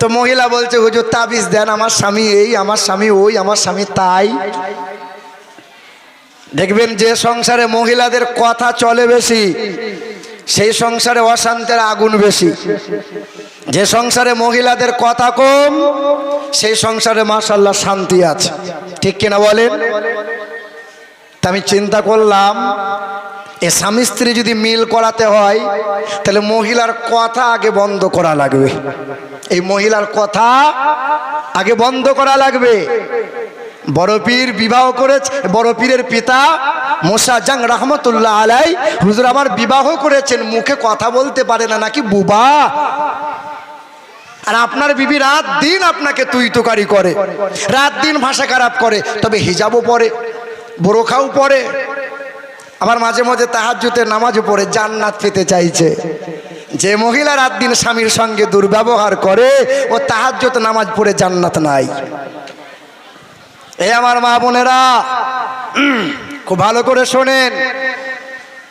তো মহিলা বলছে, হুজুর, তাবিজ দেন, আমার স্বামী এই, আমার স্বামী ওই, আমার স্বামী তাই। দেখবেন যে সংসারে মহিলাদের কথা চলে বেশি, সেই সংসারে অশান্তের আগুন বেশি। যে সংসারে মহিলাদের কথা কম, সেই সংসারে মাসাল্লাহ শান্তি আছে। ঠিক কিনা বলেন? তা আমি চিন্তা করলাম এ স্বামী স্ত্রী যদি মিল করাতে হয়, তাহলে মহিলার কথা আগে বন্ধ করা লাগবে। এই মহিলার কথা আগে বন্ধ করা লাগবে। বড় পীর বিবাহ করেছে, বড় পীরের পিতা মোসাজাং রহমতুল্লাহ আলাই, হুজুর আমার বিবাহ করেছেন, মুখে কথা বলতে পারে না, নাকি বুবা? আর আপনার বিবি রাত দিন আপনাকে তুই তুকারি করে, রাত দিন ভাষা খারাপ করে, তবে হিজাবও পরে, বোরখাও পরে। আবার মাঝে মাঝে তাহাজ্জুতে নামাজও পড়ে জান্নাত পেতে চাইছে। যে মহিলা রাত দিন স্বামীর সঙ্গে দুর্ব্যবহার করে, ও তাহাজ্জুত নামাজ পড়ে জান্নাত নাই। এ আমার মা বোনেরা খুব ভালো করে শোনেন।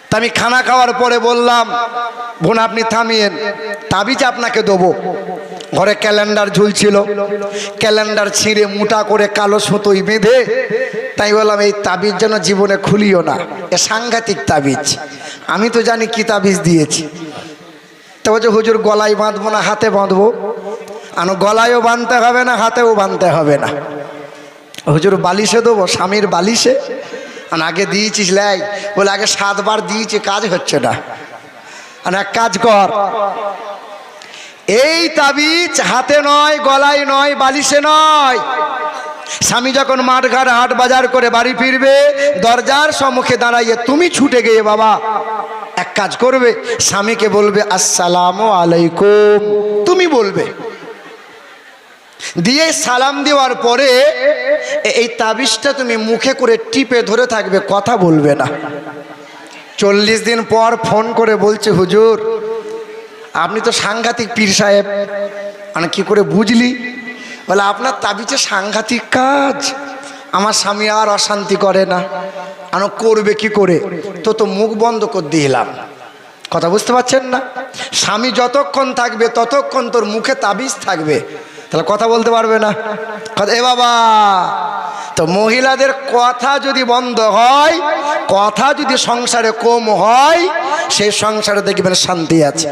তা আমি খানা খাওয়ার পরে বললাম, বোন, আপনি থামিয়েন। তাবিজ আপনাকে দেবো। ঘরে ক্যালেন্ডার ঝুলছিল। ক্যালেন্ডার ছিঁড়ে মোটা করে কালো সুতোই বেঁধে তাই বললাম, এই তাবিজ যেন জীবনে খুলিও না। এ সাংঘাতিক তাবিজ। আমি তো জানি কি তাবিজ দিয়েছি। তো বলছে, হুজুর, গলায় বাঁধবো না, হাতে বাঁধবো। আনো, গলায়ও বাঁধতে হবে না, হাতেও বাঁধতে হবে না। হুজুর, বালিশে দেবো, স্বামীর বালিশে। আর আগে দিয়েছিস, লাই। বলে আগে সাতবার দিয়েছি, কাজ হচ্ছে না। আর এক কাজ কর। এই তাবিজ হাতে নয়, গলায় নয়, বালিশে নয়। স্বামী যখন মাঠঘাট, হাট বাজার করে বাড়ি ফিরবে, দরজার সম্মুখে দাঁড়াইয়ে তুমি ছুটে গিয়ে বাবা, এক কাজ করবে। স্বামীকে বলবে, আসসালামু আলাইকুম। তুমি বলবে দিয়ে সালাম দেওয়ার পরে এই তাবিজটা তুমি মুখে করে টিপে ধরে থাকবে, কথা বলবে না। চল্লিশ দিন পর ফোন করে বলছে, হুজুর, আপনি তো সাংঘাতিক পীর সাহেব। মানে কি করে বুঝলি? বলে, আপনার তাবিজে সাংঘাতিক কাজ। আমার স্বামী আর অশান্তি করে না। আনো করবে কি করে? তো তো মুখ বন্ধ করে দিলাম। কথা বুঝতে পারছেন না? স্বামী যতক্ষণ থাকবে, ততক্ষণ তোর মুখে তাবিজ থাকবে। তাহলে কথা বলতে পারবে না। এ বাবা, তো মহিলাদের কথা যদি বন্ধ হয়, কথা যদি সংসারে কম হয়, সেই সংসারে দেখবেন শান্তি আছে।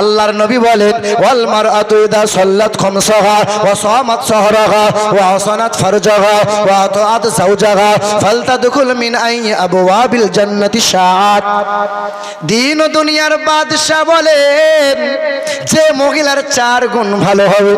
আল্লাহর নবী বলেন ওয়াল মারআতু ইদা সাল্লাত খামসাহা ওয়া সামাত সাহরাহা ওয়া হাসানাত ফারজাহা ওয়া আতাআত যাওজাহা ফালতাদখুল মিন আই আবওয়াবিল জান্নাতি শাআত। দিন ও দুনিয়ার বাদশা বলেন যে মহিলার চার গুণ ভালো হবে,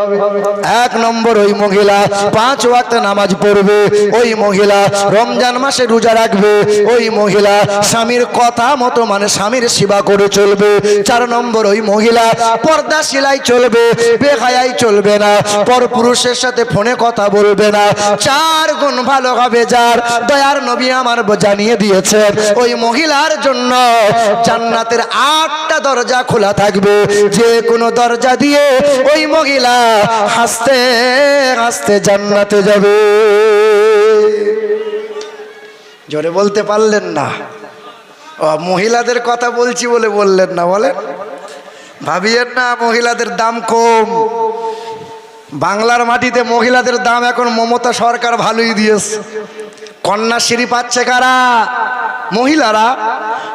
এক নম্বর ওই মহিলা পাঁচ ওয়াক্ত নামাজ পড়বে, ওই মহিলা রমজান মাসে রোজা রাখবে, ওই মহিলা স্বামীর কথা মতো মানে স্বামীর সেবা করে চলবে, চার নম্বর ওই মহিলা, পর্দা সিলাই চলবে, বেহায়াই চলবে না। পর পুরুষের সাথে ফোনে কথা বলবে না। চার গুণ ভালো হবে যার, দয়ার নবী আমার জানিয়ে দিয়েছেন। ওই মহিলার জন্য জান্নাতের আটটা দরজা খোলা থাকবে। যে কোনো দরজা দিয়ে ওই মহিলা হাসতে হাসতে জান্নাতে যাবে। জোরে বলতে পারলেন না। মহিলাদের কথা বলছি বলে বললেন না, বলেন। ভাবিয়েন না, মহিলাদের দাম কম। বাংলার মাটিতে মহিলাদের দাম এখন মমতা সরকার ভালোই দিয়েছে। কন্যাশ্রী পাচ্ছে কারা? মহিলারা।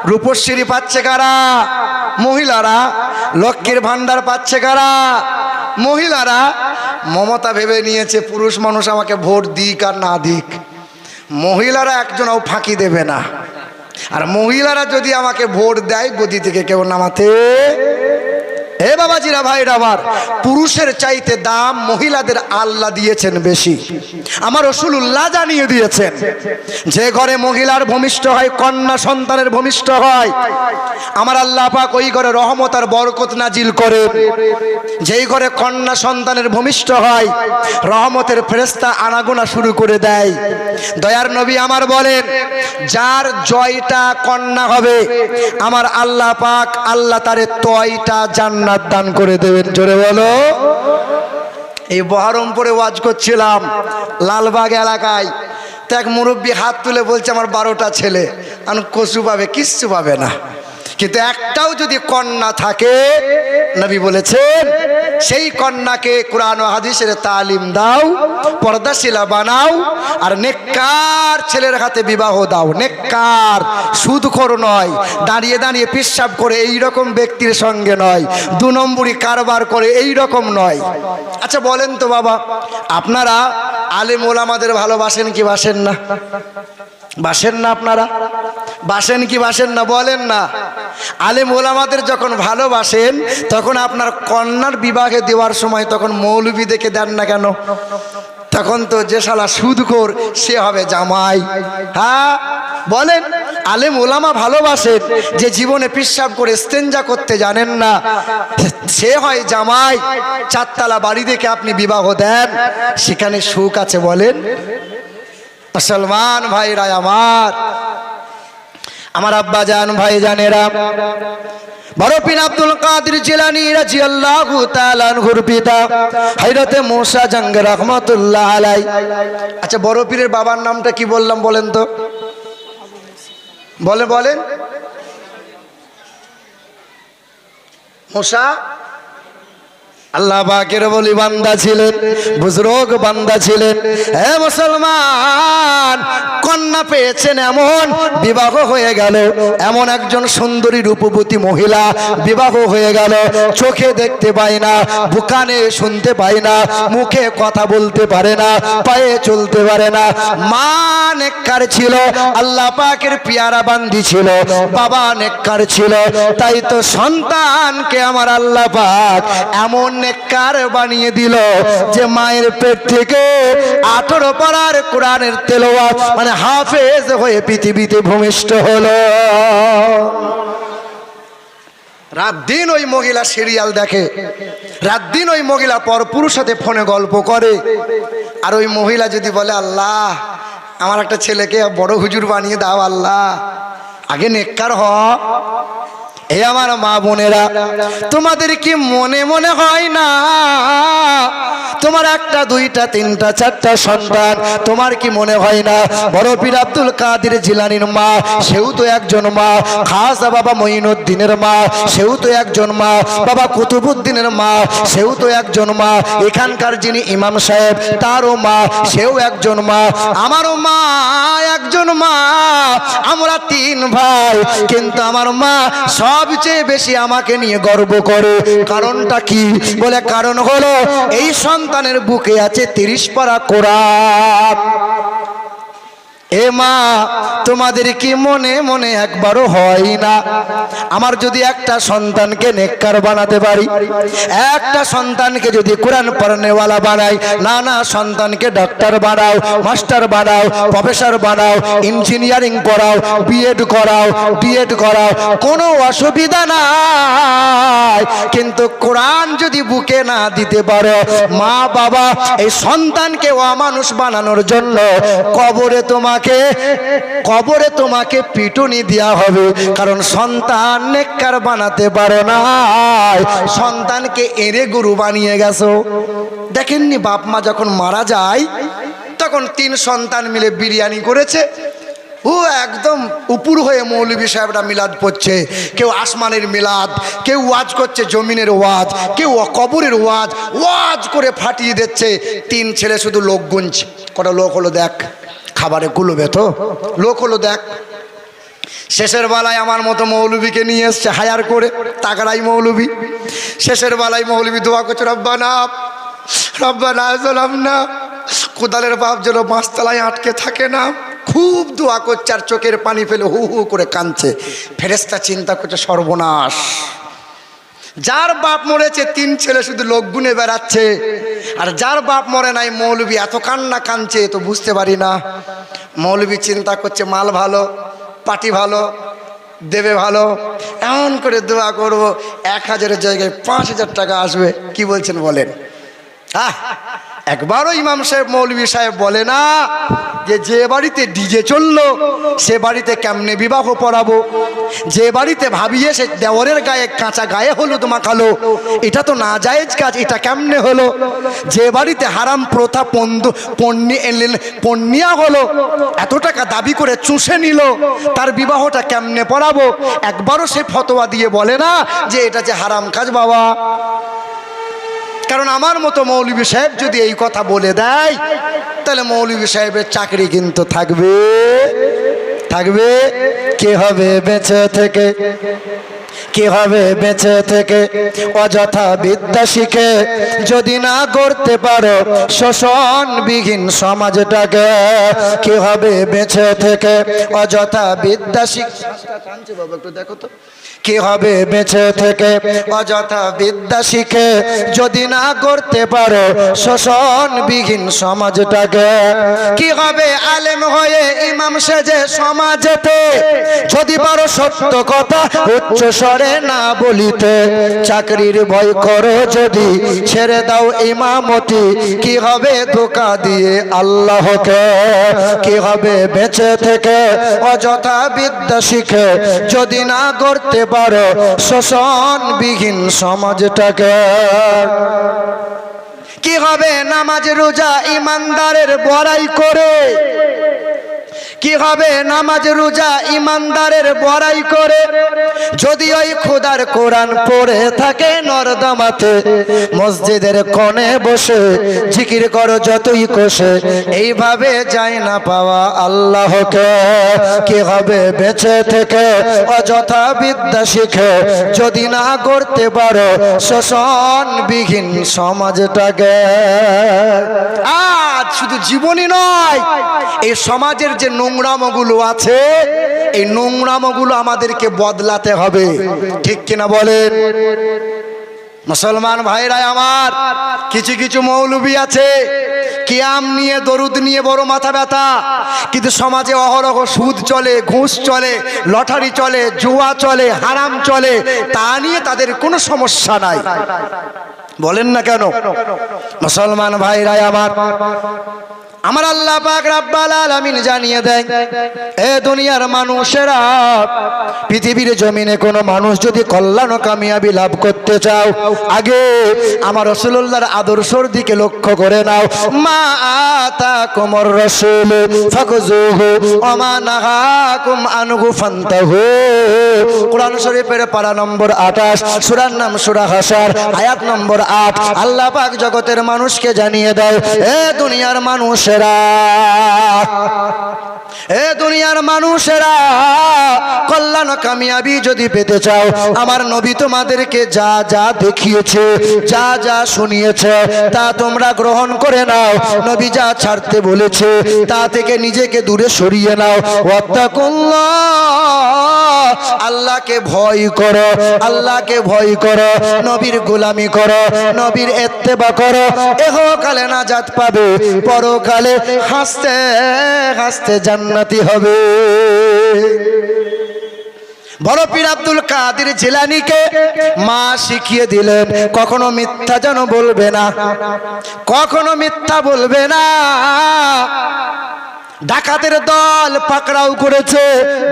রূপশ্রী পাচ্ছে কারা? মহিলারা। লক্ষ্মীর ভাণ্ডার পাচ্ছে কারা? মহিলারা। মমতা ভেবে নিয়েছে, পুরুষ মানুষ আমাকে ভোট দিক আর না দিক। মহিলারা একজনও ফাঁকি দেবে না। আর মহিলারা যদি আমাকে ভোট দেয়, গদি থেকে কেউ নামাতে এ বাবাজিরা, ভাইরা আমার, পুরুষের চাইতে দাম মহিলাদের আল্লাহ দিয়েছেন বেশি। আমার রসুল্লাহ জানিয়ে দিয়েছেন, যে ঘরে মহিলার ভূমিষ্ঠ হয়, কন্যা সন্তানের ভূমিষ্ঠ হয়, আমার আল্লাহ পাক ওই ঘরে রহমত আর বরকত নাজিল করে যেই ঘরে কন্যা সন্তানের ভূমিষ্ঠ হয়, রহমতের ফেরেস্তা আনাগোনা শুরু করে দেয়। দয়ার নবী আমার বলেন, যার জয়টা কন্যা হবে, আমার আল্লাহ পাক আল্লাহ তারে তয়টা জান্নাত দান করে দেবেন। জোরে বলো। এই বহরমপুরে ওয়াজ করছিলাম লালবাগ এলাকায়। তো এক মুরব্বী হাত তুলে বলছে, আমার বারোটা ছেলে। আমি কচু পাবে, কিচ্ছু পাবে না। কিন্তু একটাও যদি কন্যা থাকে, নবী বলেছেন, সেই কন্যাকে কোরআন হাদিসের তালিম দাও পর্দাশিলা বানাও, আর নেককার ছেলের হাতে বিবাহ দাও। নেককার সুদখোর নয়, দাঁড়িয়ে দাঁড়িয়ে পিসাব করে এই রকম ব্যক্তির সঙ্গে নয়, দু নম্বরই কারবার করে এই রকম নয়। আচ্ছা বলেন তো বাবা, আপনারা আলেম ওলামাদের ভালোবাসেন কি বাসেন না? বাসেন না আপনারা? বাসেন কি বাসেন না? বলেন না। আলেম ওলামাদের যখন ভালোবাসেন, তখন আপনার কন্যার বিবাহে দেওয়ার সময় তখন মৌলবি দেখে দেন না কেন? তখন তো যে শালা সুদখোর, সে হবে জামাই। হ্যাঁ? বলেন, আলেম ওলামা ভালোবাসেন, যে জীবনে পিসাব করে স্তেঞ্জা করতে জানেন না। সে হয় জামাই। চারতলা বাড়ি দেখে আপনি বিবাহ দেন। সেখানে সুখ আছে বলেন? মুসলমান ভাইরা আমার। আমার আব্বা জান ভাই জানেরা। বরফিন আব্দুল কাদের মুসা আলাই আচ্ছা বাবার নামটা কি বললাম বলেন তো? বলে বলেন। মুসা আল্লাহ পাকের বলি বান্দা ছিলেন, বুজরোগ বান্দা ছিলেন। হে মুসলমান, কন্যা পেয়েছেন এমন, বিবাহ হয়ে গেল। এমন একজন সুন্দরী রূপবতী মহিলা বিবাহ হয়ে গেল। চোখে দেখতে পায় না, বুকানে শুনতে পায় না, মুখে কথা বলতে পারে না, পায়ে চলতে পারে না। মা নেককার ছিল, আল্লাহ পাকের পিয়ারা বান্দি ছিল, বাবা নেককার ছিল। তাই তো সন্তানকে আমার আল্লাহ পাক এমন নেককার বানিয়ে দিল? যে মায়ের পেট থেকে আঠেরো পাড়ার কোরআনের তেলোয়াত মানে হাফেজ হয়ে পৃথিবীতে ভূমিষ্ঠ হলো। রাত দিন ওই মহিলা সিরিয়াল দেখে, রাত দিন ওই মহিলা পর পুরুষ সাথে ফোনে গল্প করে। আর ওই মহিলা যদি বলে, আল্লাহ, আমার একটা ছেলেকে বড় হুজুর বানিয়ে দাও, আল্লাহ। আগে নেককার হ। এ আমার মা বোনেরা, তোমাদের কি মনে মনে হয় না? তোমার একটা, দুইটা, তিনটা, চারটা সন্তান, তোমার কি মনে হয় না? বড় পীর আব্দুল কাদের জিলানির মা, সেও তো একজন মা। খাসা বাবা মঈনুদ্দিনের মা, সেও তো একজন মা। বাবা কুতুবুদ্দিনের মা, সেও তো একজন মা। এখানকার যিনি ইমাম সাহেব, তারও মা, সেও একজন মা। আমারও মা একজন মা। আমরা তিন ভাই, কিন্তু আমার মা সবচেয়ে বেশি আমাকে নিয়ে গর্ব করে। কারণটা কি? বলে, কারণ হলো, এই সন্তানের বুকে আছে তিরিশ পারা কোরআন এ মা, তোমাদের কি মনে মনে একবারও হয় না? আমার যদি একটা সন্তানকে নেককার বানাতে পারি, একটা সন্তানকে যদি কোরআন পড়ানেওয়ালা বানাই, না না, সন্তানকে ডাক্তার বানাও মাস্টার বানাও প্রফেসর বানাও ইঞ্জিনিয়ারিং পড়াও বিএড করাও ডিএড করাও, কোনো অসুবিধা নাই। কিন্তু কোরআন যদি বুকে না দিতে পারো, মা বাবা, এই সন্তানকে অমানুষ বানানোর জন্য কবরে তোমাকে, কবরে তোমাকে পিটুনি দেওয়া হবে। কারণ সন্তান নেককার বানাতে পারো না সন্তানকে এরে গুরু বানিয়ে গেছো। দেখেননি বাপ মা যখন মারা যায়, তখন তিন সন্তান মিলে বিরিয়ানি করেছে। ও একদম উপুর হয়ে মৌলবী সাহেবরা মিলাদ পড়ছে। কেউ আসমানের মিলাদ, কেউ ওয়াজ করছে জমিনের ওয়াজ, কেউ কবরের ওয়াজ ওয়াজ করে ফাটিয়ে দিচ্ছে। তিন ছেলে শুধু লোক গুনছে। কটা লোক হলো দেখ। খাবারে কুলবে তো? লোক হলো দেখ। শেষের বেলায় আমার মতো মৌলবীকে নিয়ে এসছে হায়ার করে তাকারাই মৌলবী। শেষের বেলায় মৌলবী দোয়া করছে, রব্বানা রব্বানা সালাম না কোদালের বাপ যেন পাঁচতলায় আটকে থাকে না। খুব দোয়া করছে আর চোখের পানি ফেলে হু হু করে কাঁদছে। ফেরেস্তা চিন্তা করছে, সর্বনাশ। যার বাপ মরেছে, তিন ছেলে শুধু লোক গুনে বেড়াচ্ছে। আর যার বাপ মরে নাই, মৌলবি এত কান্না কাঁদছে তো বুঝতে পারি না। মৌলবি চিন্তা করছে, মাল ভালো, পাটি ভালো, দেবে ভালো, এমন করে দোয়া করব, এক হাজারের জায়গায় পাঁচ হাজার টাকা আসবে। কি বলছেন বলেন? আহ, একবারও ইমাম সাহেব, মৌলবী সাহেব বলে না যে যে বাড়িতে ডিজে চলল, সে বাড়িতে কেমনে বিবাহ পড়াবো? যে বাড়িতে ভাবিয়ে সে দেওয়ারের গায়ে কাঁচা গায়ে হলুদ মাখালো, এটা তো না জায়েজ কাজ, এটা কেমনে হলো? যে বাড়িতে হারাম প্রথা পণ্য পণ্যি পণ্যিয়া হলো, এত টাকা দাবি করে চুষে নিল, তার বিবাহটা কেমনে পড়াবো? একবারও সে ফতোয়া দিয়ে বলে না যে, এটা যে হারাম কাজ বাবা। কারণ আমার মতো মৌলবী সাহেব যদি এই কথা বলে দেয়, তাহলে মৌলবী সাহেবের চাকরি কিন্তু থাকবে। থাকবে? কে হবে বেঁচে থেকে? কি হবে বেঁচে থেকে? অযথা বিদ্যা শিখে যদি না করতে পারো, শোষণবিহীন সমাজটাকে কি হবে বেঁচে থেকে? অযথা বিদ্যা শিখ বাবা, একটু দেখো তো। কি হবে বেঁচে থেকে? অযথা বিদ্যা শিখে যদি না করতে পারো, শোষণবিহীন সমাজটাকে। কি হবে আলেম হয়ে ইমাম সেজে সমাজেতে? যদি পারো সত্য কথা উচ্চ স্বরে না বলিতে, চাকরির ভয় করো যদি ছেড়ে দাও ইমামতি, কি হবে ধোকা দিয়ে আল্লাহকে? কি হবে বেঁচে থেকে? অযথা বিদ্যা শিখে যদি না করতে পারো শোষণবিহীন সমাজটাকে। কি হবে নামাজ রোজা ইমানদারের বড়াই করে? কি হবে নামাজ, রোজা, ইমানদারের বড়াই করে? যদি ওই খোদার কোরআন পড়ে থাকে নরদামাতে, মসজিদের কোণে বসে, জিকির করো যতই কোষে, এইভাবে যায় না পাওয়া আল্লাহকে। কি হবে বেঁচে থেকে, অযথা বিদ্যা শিখে, যদি না করতে পারো শোষণবিহীন সমাজটাকে। আজ শুধু জীবনই নয়, এই সমাজের যে নোংরামগুলো আছে, এই নোংরামগুলো আমাদেরকে বদলাতে হবে। ঠিক কিনা বলেন? মুসলমান ভাইরা আমার, কিছু কিছু মৌলবী আছে। কিয়াম নিয়ে, দরুদ নিয়ে বড় মাথা ব্যথা। কিন্তু সমাজে অহরহ সুদ চলে, ঘুষ চলে, লটারি চলে, জুয়া চলে, হারাম চলে, তা নিয়ে তাদের কোনো সমস্যা নাই। বলেন না কেন? মুসলমান ভাইরা আমার আমার আল্লাহ পাক রাব্বাল আলামিন জানিয়ে দেয়, এ দুনিয়ার মানুষেরা, পৃথিবীর জমিনে কোনো মানুষ যদি কল্যাণ কামিয়াবি লাভ করতে চাও, আগে আমার রসুল্লাহর আদর্শর দিকে লক্ষ্য করে নাও। মা আতা কুমর রসুল ফাকুজুহু ওমা নাহাকুম আনহু ফান্তাহু। কোরআন শরীফের পারা নম্বর 28 সূরার নাম সূরা হাসার, আয়াত নম্বর 8 আল্লাহ পাক জগতের মানুষকে জানিয়ে দেয়, এ দুনিয়ার মানুষেরা, এ দুনিয়ার মানুষেরা, কল্যাণ কামিয়াবি যদি পেতে চাও, আমার নবী তোমাদেরকে যা যা দেখিয়েছে, যা যা শুনিয়েছে, তা তোমরা গ্রহণ করে নাও। নবী যা ছাড়তে বলেছে, তা থেকে নিজেকে দূরে সরিয়ে নাও। ওয়াত্তাকুল্লাহ। আল্লাহকে ভয় করো, আল্লাহকে ভয় করো, নবীর গোলামি করো, নবীর এত্তেবা করো, এহকালে নাজাত পাবে, পরকালে হাসতে হাসতে জান্নাতি হবে। বড় পীর আব্দুল কাদের জেলানিকে মা শিখিয়ে দিলেন, কখনো মিথ্যা যেন বলবে না, কখনো মিথ্যা বলবে না। ডাকাতের দল পাকড়াও করেছে।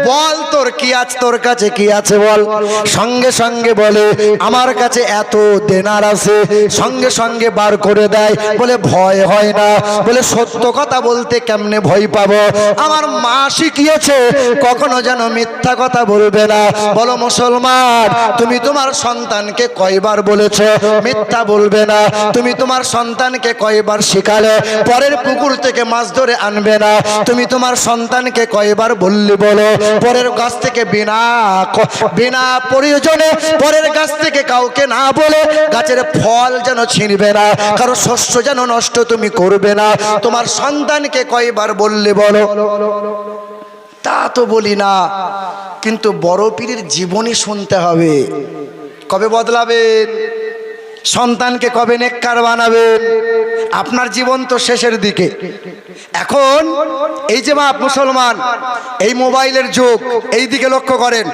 বল তোর কি আছে, তোর কাছে কি আছে বল? সঙ্গে সঙ্গে বলে, আমার কাছে এত দেনার আছে। সঙ্গে সঙ্গে বার করে দেয়। বলে, ভয় হয় না। বলে, সত্য কথা বলতে কেমনে ভয় পাবো? আমার মা শিখিয়েছে, কখনো যেন মিথ্যা কথা বলবে না। বলো, মুসলমান, তুমি তোমার সন্তানকে কয়বার বলেছ মিথ্যা বলবে না? তুমি তোমার সন্তানকে কয়বার শিখালে? পরের পুকুর থেকে মাছ ধরে আনবে না? তুমি তোমার সন্তানকে কয়বার বললি বলো? পরের গাছ থেকে বিনা বিনা প্রয়োজনে পরের গাছ থেকে কাউকে না বলে গাছের ফল যেন ছিনবে না, কারও শস্য যেন নষ্ট তুমি করবে না। তোমার সন্তানকে কয়বার বললে বলো? তা তো বলি না, কিন্তু বড় পীরের জীবনী শুনতে হবে। কবে বদলাবেন? সন্তানকে কবে নেককার বানাবেন আপনার জীবন তো শেষের দিকে। এখন এই যে মা মুসলমান, এই মোবাইলের যুগ, এই দিকে লক্ষ্য করেন।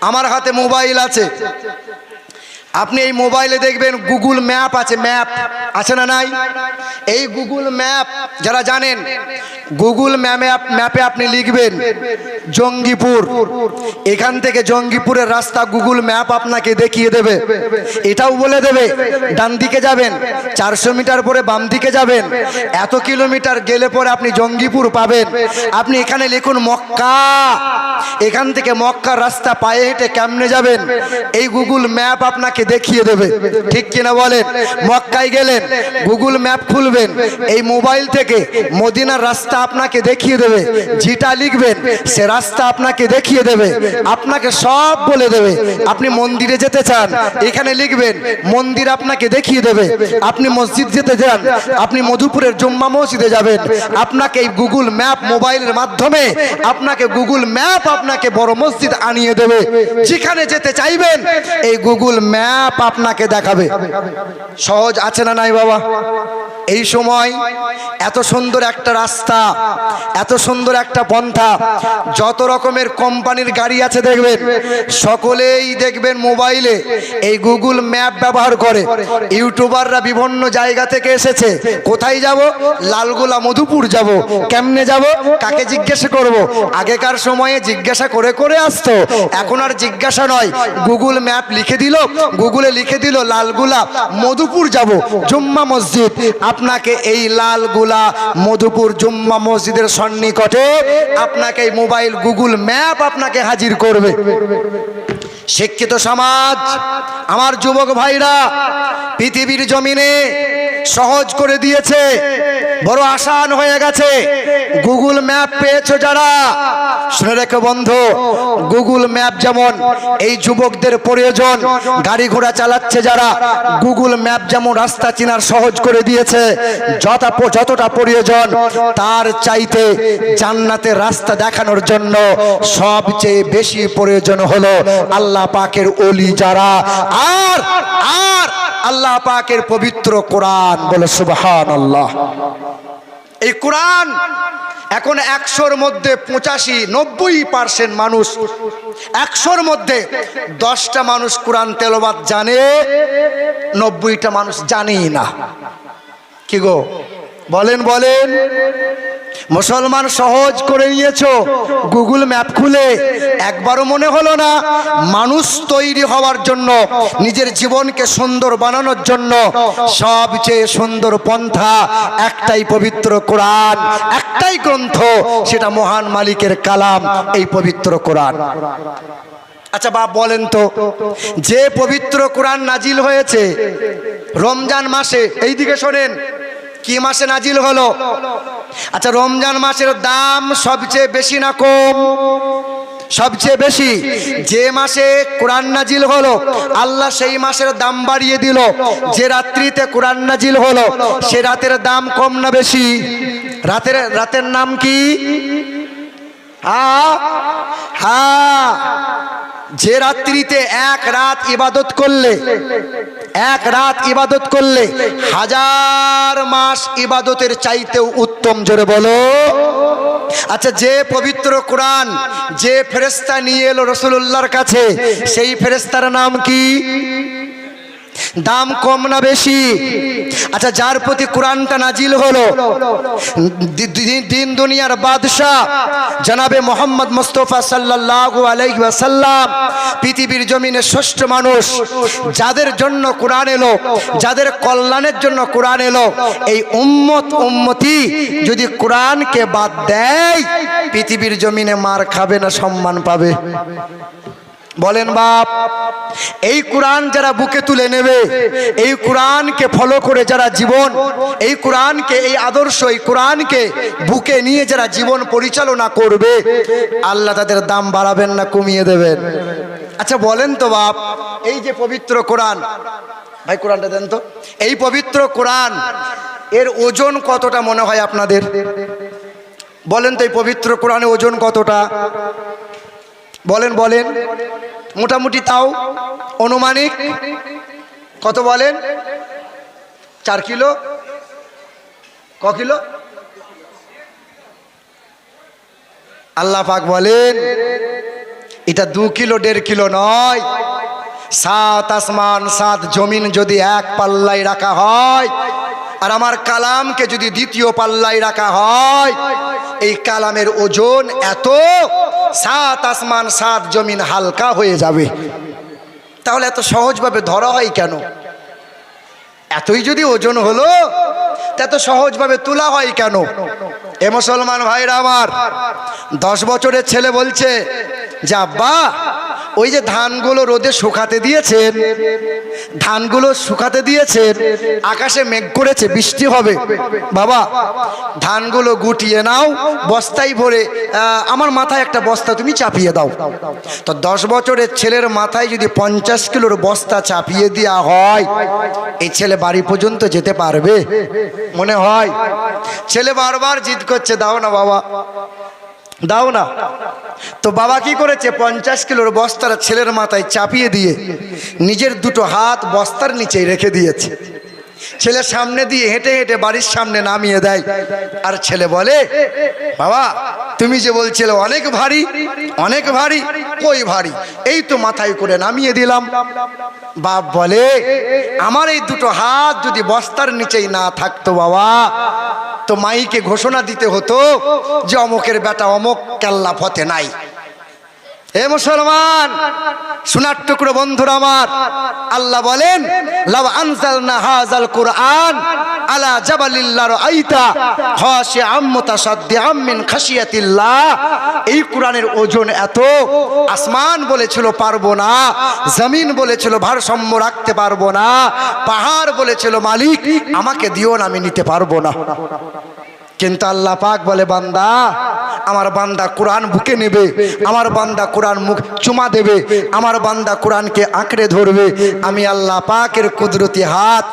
আমার হাতে মোবাইল আছে। আপনি এই মোবাইলে দেখবেন গুগল ম্যাপ আছে ম্যাপ। আছে না নাই? এই গুগল ম্যাপ, যারা জানেন, গুগল ম্যাপে ম্যাপে আপনি লিখবেন। জঙ্গিপুর। এখান থেকে জঙ্গিপুরের রাস্তা গুগল ম্যাপ আপনাকে দেখিয়ে দেবে। এটাও বলে দেবে, ডান দিকে যাবেন, চারশো মিটার পরে বাম দিকে যাবেন, এত কিলোমিটার গেলে পরে আপনি জঙ্গিপুর পাবেন। আপনি এখানে লিখুন মক্কা। এখান থেকে মক্কার রাস্তা পায়ে হেঁটে কেমনে যাবেন, এই গুগল ম্যাপ আপনাকে দেখিয়ে দেবে। ঠিক কিনা বলেন? মক্কায় গেলেন গুগল ম্যাপ খুলবেন, এই মোবাইল থেকে মদিনার রাস্তা আপনাকে দেখিয়ে দেবে। যেটা লিখবেন সে রাস্তা আপনাকে দেখিয়ে দেবে, আপনাকে সব বলে দেবে, আপনি মন্দিরে যেতে চান, এখানে লিখবেন, মন্দির আপনাকে দেখিয়ে দেবে, আপনি মসজিদ যেতে চান আপনি মধুপুরের জুম্মা মসজিদে যাবেন, আপনাকে এই গুগল ম্যাপ মোবাইলের মাধ্যমে, আপনাকে গুগল ম্যাপ আপনাকে বড় মসজিদ আনিয়ে দেবে, যেখানে যেতে চাইবেন, এই গুগল ম্যাপ আপনাকে দেখাবে। সহজ আছে না নাই বাবা? এই সময় এত সুন্দর একটা রাস্তা, এত সুন্দর একটা পন্থা যত রকমের কোম্পানির গাড়ি আছে দেখবেন? সকলেই দেখবেন মোবাইলে এই গুগল ম্যাপ ব্যবহার করে। ইউটিউবাররা বিভিন্ন জায়গা থেকে এসেছে। কোথায় যাব? লালগোলা মধুপুর যাব। কেমনে যাব? কাকে জিজ্ঞাসা করব? আগেকার সময়ে জিজ্ঞাসা করে করে আসতো। এখন আর জিজ্ঞাসা নয়। গুগল ম্যাপ লিখে দিল, গুগলে লিখে দিল, লালগুলা মধুপুর যাব, জুম্মা মসজিদ। আপনাকে এই লালগুলা মধুপুর জুম্মা মসজিদের সন্নিকটে আপনাকে এই মোবাইল গুগল ম্যাপ আপনাকে হাজির করবে। শিক্ষিত সমাজ আমার যুবক ভাইরা পৃথিবীর জমিনে সহজ করে দিয়েছে। বড় আসান হয়ে গেছে। গুগল ম্যাপ পেয়েছ যারা? শুনে রেখে বন্ধু, গুগল ম্যাপ যেমন এই যুবকদের প্রয়োজন, গাড়ি ঘোড়া চালাচ্ছে যারা, গুগল ম্যাপ যেমন রাস্তা চিনার সহজ করে দিয়েছে যত যতটা প্রয়োজন, তার চাইতে জান্নাতের রাস্তা দেখানোর জন্য সবচেয়ে বেশি প্রয়োজন হলো আল্লাহ পাকের অলি যারা। আর আর আল্লাহ পাকের পবিত্র কোরআন বলে সুবহান আল্লাহ এই কোরআন এখন একশোর মধ্যে পঁচাশি, নব্বই পার্সেন্ট মানুষ, একশোর মধ্যে দশটা মানুষ কোরআন তেলবাদ জানে, নব্বইটা মানুষ জানেই না। কি গো? বলেন বলেন। মুসলমান সহজ করে নিয়েছো। গুগল ম্যাপ খুলে একবারও মনে হলো না মানুষ তৈরি হওয়ার জন্য, নিজের জীবনকে সুন্দর বানানোর জন্য সবচেয়ে সুন্দর পন্থা একটাই পবিত্র কোরআন, একটাই গ্রন্থ, সেটা মহান মালিকের কালাম, এই পবিত্র কোরআন। আচ্ছা বাপ, বলেন তো, যে পবিত্র কোরআন নাজিল হয়েছে রমজান মাসে, এইদিকে শোনেন কি মাসে নাজিল হলো? আচ্ছা রমজান মাসের দাম সবচেয়ে বেশি না কম? সবচেয়ে বেশি? যে মাসে কোরআন নাজিল হলো, আল্লাহ সেই মাসের দাম বাড়িয়ে দিল। যে রাত্রিতে কোরআন নাজিল হলো, সে রাতের দাম কম না বেশি? রাতের রাতের নাম কি? হ্যাঁ যে রাত্রিতে এক রাত ইবাদত করলে এক রাত ইবাদত করলে হাজার মাস ইবাদতের চাইতেও উত্তম, জোরে বলো। আচ্ছা যে পবিত্র কোরআন, যে ফেরেস্তা নিয়ে এলো রসুল্লাহর কাছে, সেই ফেরেস্তার নাম কি? দাম কম না বেশি? আচ্ছা যার প্রতি কোরআনটা নাজিল হলো দিন দুনিয়ার বাদশাহ, জনাবে মোহাম্মদ মুস্তফা সাল্লাল্লাহু আলাইহি ওয়াসাল্লাম, পৃথিবীর জমিনে ষষ্ঠ মানুষ, যাদের জন্য কোরআন এলো, যাদের কল্যাণের জন্য কোরআন এলো, এই উম্মত উম্মতি যদি কোরআনকে বাদ দেয়, পৃথিবীর জমিনে মার খাবে না, সম্মান পাবে। বলেন বাপ, এই কোরআন যারা বুকে তুলে নেবে, এই কোরআনকে ফলো করে যারা জীবন, এই কোরআনকে, এই আদর্শ, এই কোরআনকে বুকে নিয়ে যারা জীবন পরিচালনা করবে, আল্লাহ তাদের দাম বাড়াবেন না কমিয়ে দেবেন। আচ্ছা বলেন তো বাপ, এই যে পবিত্র কোরআন, ভাই কোরআনটা দেন তো, এই পবিত্র কোরআন, এর ওজন কতটা মনে হয় আপনাদের? বলেন তো এই পবিত্র কোরআনে ওজন কতটা? বলেন বলেন। মোটামুটি তাও অনুমানিক। কত বলেন? চার কিলো? ক কিলো? আল্লাহ পাক বলেন, এটা দু কিলো, দেড় কিলো নয়। সাত আসমান, সাত জমিন যদি এক পাল্লায় রাখা হয়, আর আমার কালামকে যদি দ্বিতীয় পাল্লায় রাখা হয়, এই কালামের ওজন এত সাত আসমান, সাত জমিন হালকা হয়ে যাবে। তাহলে এত সহজভাবে ধরা হয় কেন? এতই যদি ওজন হলো এত সহজভাবে তোলা হয় কেন? এ মুসলমান ভাইরা আমার, দশ বছরের ছেলে বলছে যে আব্বা, ওই যে ধানগুলো রোদে শুকাতে দিয়েছেন, ধানগুলো শুকাতে দিয়েছেন, আকাশে মেঘ করেছে, বৃষ্টি হবে। বাবা, ধানগুলো গুটিয়ে নাও, বস্তায় ভরে আমার মাথায় একটা বস্তা তুমি চাপিয়ে দাও। তো দশ বছরের ছেলের মাথায় যদি পঞ্চাশ কিলোর বস্তা চাপিয়ে দেওয়া হয়, এই ছেলে বাড়ি পর্যন্ত যেতে পারবে? মনে হয়? ছেলে বারবার জিদ করছে, দাও না বাবা। দাও না। তো বাবা কি করেছে? পঞ্চাশ কিলোর বস্তার ছেলের মাথায় চাপিয়ে দিয়ে নিজের দুটো হাত বস্তার নিচে রেখে দিয়েছে। ছেলে সামনে দিয়ে হেঁটে হেঁটে বাড়ির সামনে নামিয়ে দেয়। আর ছেলে বলে, বাবা, তুমি যে বলছিলে অনেক ভারী অনেক ভারী, কই ভারী? এই তো মাথায় করে নামিয়ে দিলাম। বাপ বলে, আমার এই দুটো হাত যদি বস্তার নিচেই না থাকতো বাবা, তো মাইকে ঘোষণা দিতে হতো যে অমুকের বেটা অমুক কেল্লা ফতে নাই। হে মুসলমান, সোনার টুকরো বন্ধুরা আমার, আল্লাহ বলেন লাভ আনজালনা হাজাল কুরআন আলা জাবালিল্লাহ খাশি আম্মতা সাদ্দি আমিন খাশিয়াতিল্লাহ। এই কোরআনের ওজন এত, আসমান বলেছিল পারব না, জমিন বলেছিল ভারসাম্য রাখতে পারব না, পাহাড় বলেছিল মালিক, আমাকে দিও না, আমি নিতে পারব না। কিন্তু আল্লাহ পাক বলে, বান্দা, আমার বান্দা কোরআন বুকে নেবে, আমার বান্দা কোরআন মুখ চুমা দেবে, আমার বান্দা কোরআনকে আঁকড়ে ধরবে, আমি আল্লাহ পাকের কুদরতি হাত